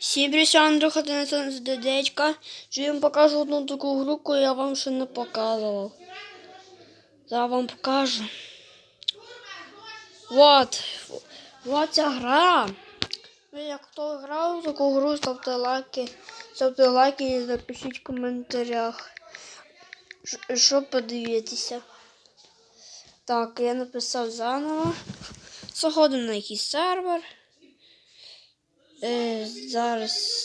Всім Андрюха, Денис з дедечка. Що я вам покажу одну таку гру, я вам ще не показував. Зараз вам покажу. Вот. Вот ця гра. Як хто грав таку гру, ставте лайки. Ставте лайки і напишіть в коментарях. Що подивитися. Так, я написав заново. Заходимо на якийсь сервер. Е, зараз.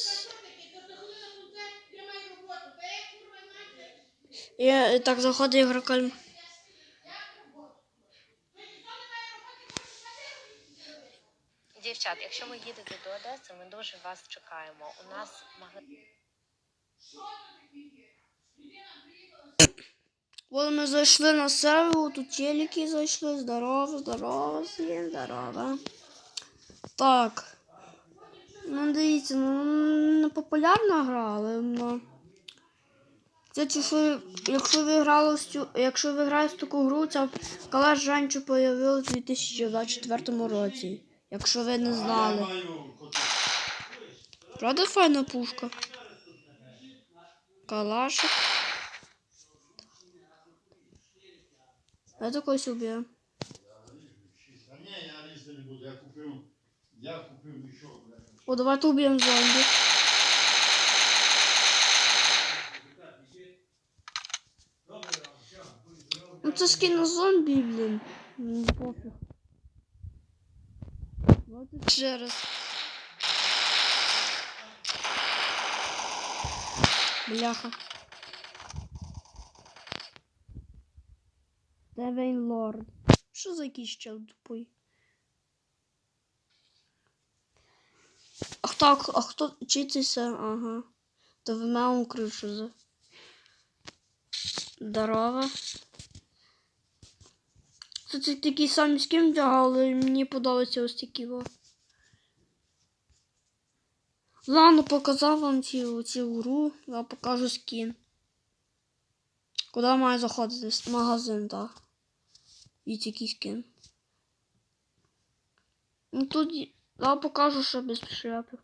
Я е, так заходить ігрокаль. Дівчат, якщо ви їдете до Одеси, ми дуже вас чекаємо. У нас магазин. От ми зайшли на сервер, тут телеки зайшли. Здорово, здорово, всім здорово. Так. Дивіться, ну не популярна гра, але ну. Кстати, що, якщо ви грали цю, якщо ви граєте в таку гру, ця калаш раніше появилась у 2024 році. Якщо ви не знали. Правда файна пушка? Калашик. Я такой. А ні, я лізти не буду. Я купив, я купив мішок. бля. О, давайте уб'ємо зомбі. Ну це скин на зомбі, блін. Мені пофіг. Давайте ще раз. Бляха. Девейн Лорд. Що за якийсь чел тупий? Хто, а хто вчиться? Ага. То в мене кришу за. Здорово. Це такі самі скін вдягав, але мені подобається ось такі во. Ладно, показав вам цю, цю гру, я покажу скін. Куди має заходити? Магазин, так. І такий скін. Ну тут я покажу, що без шляпів.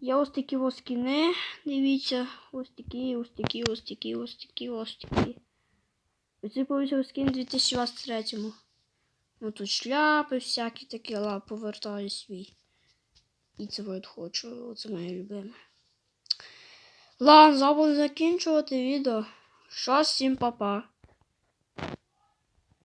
Є ось такі ось скіни. Дивіться, ось такі, ось такі, ось такі, ось такі, ось такі. Оце повісив скін 2023. Ну тут шляпи всякі такі, але повертаю свій. І це от хочу, це моє любиме. Ладно, забуду закінчувати відео. Що всім папа.